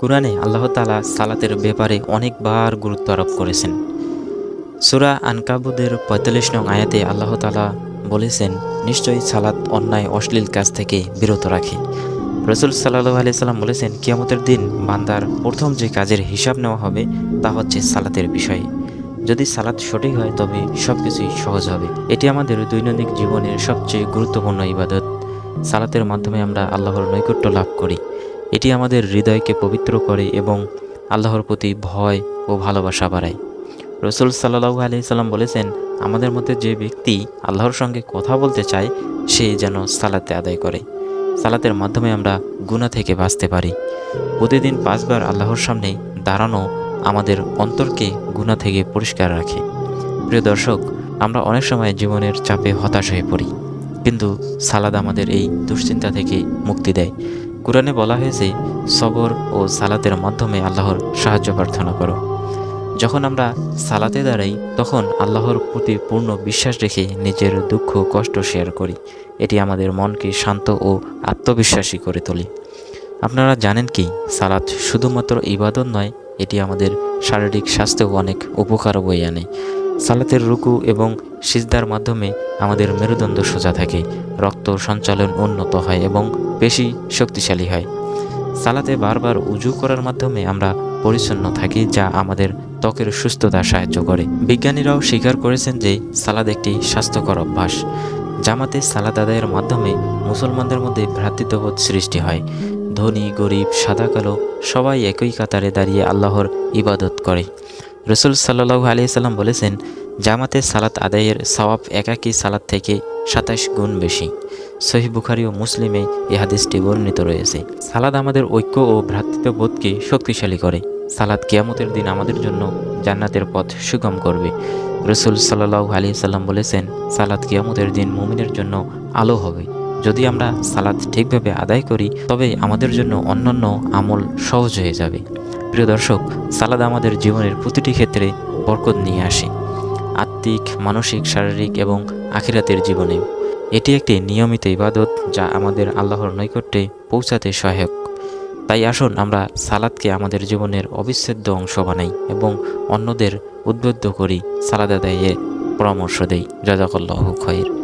কোরআনে আল্লাহ তালা সালাতের ব্যাপারে অনেকবার গুরুত্ব আরোপ করেছেন। সুরা আনকাবুদের পঁয়তাল্লিশ নং আয়াতে আল্লাহ তালা বলেছেন, নিশ্চয়ই সালাত অন্যায়, অশ্লীল কাজ থেকে বিরত রাখে। রসুল সাল্লাহ আলি সাল্লাম বলেছেন, কিয়ামতের দিন বান্দার প্রথম যে কাজের হিসাব নেওয়া হবে, তা হচ্ছে সালাতের বিষয়ে। যদি সালাত সঠিক হয়, তবে সব কিছুই সহজ হবে। এটি আমাদের দৈনন্দিন জীবনের সবচেয়ে গুরুত্বপূর্ণ ইবাদত। সালাতের মাধ্যমে আমরা আল্লাহর নৈকট্য লাভ করি। এটি আমাদের হৃদয়কে পবিত্র করে এবং আল্লাহর প্রতি ভয় ও ভালোবাসা বাড়ায়। রসুল সাল্লাহু আলি সাল্লাম বলেছেন, আমাদের মধ্যে যে ব্যক্তি আল্লাহর সঙ্গে কথা বলতে চায়, সে যেন সালাতে আদায় করে। সালাতের মাধ্যমে আমরা গুণা থেকে বাঁচতে পারি। প্রতিদিন পাঁচবার আল্লাহর সামনে দাঁড়ানো আমাদের অন্তরকে গুণা থেকে পরিষ্কার রাখে। প্রিয় দর্শক, আমরা অনেক সময় জীবনের চাপে হতাশ হয়ে পড়ি, কিন্তু সালাদ আমাদের এই দুশ্চিন্তা থেকে মুক্তি দেয়। কোরআনে বলা হয়েছে, সবর ও সালাতের মাধ্যমে আল্লাহর সাহায্য প্রার্থনা করো। যখন আমরা সালাতে দাঁড়াই, তখন আল্লাহর প্রতি পূর্ণ বিশ্বাস রেখে নিজের দুঃখ, কষ্ট শেয়ার করি। এটি আমাদের মনকে শান্ত ও আত্মবিশ্বাসী করে তোলে। আপনারা জানেন কি, সালাত শুধুমাত্র ইবাদত নয়, এটি আমাদের শারীরিক স্বাস্থ্যেও অনেক উপকার বয়ে আনে। সালাতের রুকু এবং সিজদার মাধ্যমে আমাদের মেরুদণ্ড সোজা থাকে। রক্ত সঞ্চালন উন্নত হয় এবং বেশি শক্তিশালী হয়। সালাতে বারবার উজু করার মাধ্যমে আমরা পরিচ্ছন্ন থাকি, যা আমাদের ত্বকের সুস্থতা সাহায্য করে। বিজ্ঞানীরাও স্বীকার করেছেন যে সালাদ একটি স্বাস্থ্যকর অভ্যাস। জামাতে সালাদ আদায়ের মাধ্যমে মুসলমানদের মধ্যে ভ্রাতৃত্ববোধ সৃষ্টি হয়। ধনী, গরিব, সাদা, কালো সবাই একই কাতারে দাঁড়িয়ে আল্লাহর ইবাদত করে। রসুল সাল্লাহু আলিয়াল্লাম বলেছেন, জামাতে সালাত আদায়ের সওয়াব একাকী সালাত থেকে সাতাশ গুণ বেশি। সহি বুখারি ও মুসলিমে এ হাদিসটি বর্ণিত রয়েছে। সালাদ আমাদের ঐক্য ও ভ্রাতৃত্ববোধকে শক্তিশালী করে। সালাদ কিয়ামতের দিন আমাদের জন্য জান্নাতের পথ সুগম করবে। রসুল সাল্লাহু আলি সাল্লাম বলেছেন, সালাদ কিয়ামতের দিন মুমিনের জন্য আলো হবে। যদি আমরা সালাদ ঠিকভাবে আদায় করি, তবে আমাদের জন্য অন্যান্য আমল সহজ হয়ে যাবে। প্রিয় দর্শক, সালাদ আমাদের জীবনের প্রতিটি ক্ষেত্রে বরকত নিয়ে আসে। আত্মিক, মানসিক, শারীরিক এবং আখিরাতের জীবনে। এটি একটি নিয়মিত ইবাদত যা আমাদের আল্লাহর নৈকট্যে পৌঁছাতে সহায়ক। তাই আসুন আমরা সালাদকে আমাদের জীবনের অবিচ্ছেদ্য অংশ বানাই এবং অন্যদের উদ্বুদ্ধ করি সালাদ আদায়ে পরামর্শ দেই। জাজাকল্লাহ খয়ের